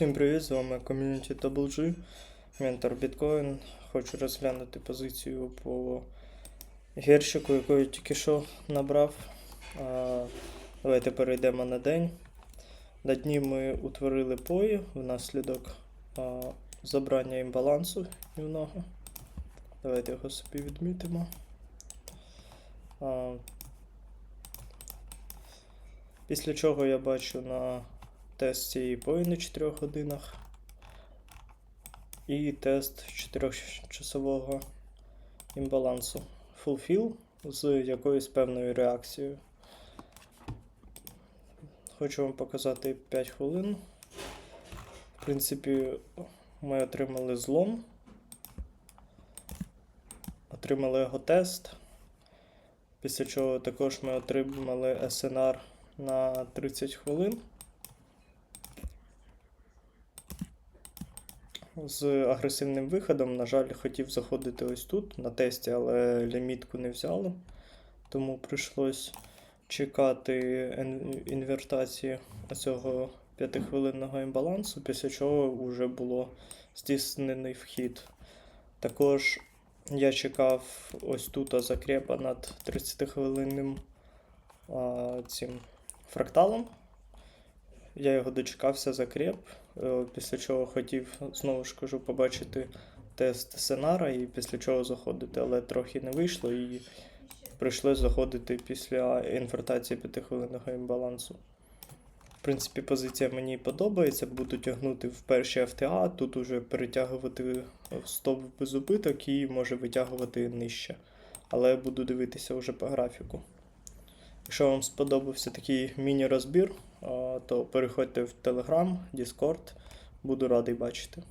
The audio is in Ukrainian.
Всім привіт, з вами ком'юніті WG, ментор біткоін. Хочу розглянути позицію по гірщику, яку я тільки що набрав. А, давайте перейдемо на день. На дні ми утворили пої внаслідок а, забрання імбалансу днівного. Давайте його собі відмітимо. А, після чого я бачу на тест цієї пої на 4 годинах. І тест 4-часового імбалансу. Fulfill з якоюсь певною реакцією. Хочу вам показати 5 хвилин. В принципі, ми отримали злом. Отримали його тест. Після чого також ми отримали SNR на 30 хвилин. З агресивним виходом. На жаль, хотів заходити ось тут на тесті, але лімітку не взяли. Тому прийшлось чекати інвертації цього 5-хвилинного імбалансу, після чого вже було здійснений вхід. Також я чекав ось тут закрепа над 30-хвилинним а, цим фракталом. Я його дочекався закреп, е, після чого хотів, знову ж кажу, побачити тест сценара і після чого заходити, але трохи не вийшло і прийшлось заходити після інвертації 5-хвилинного імбалансу. В принципі, позиція мені подобається, буду тягнути в перші FTA, тут уже перетягувати в стоп без убиток і може витягувати нижче. Але буду дивитися вже по графіку. Якщо вам сподобався такий міні-розбір, то переходьте в Telegram, Discord. Буду радий бачити.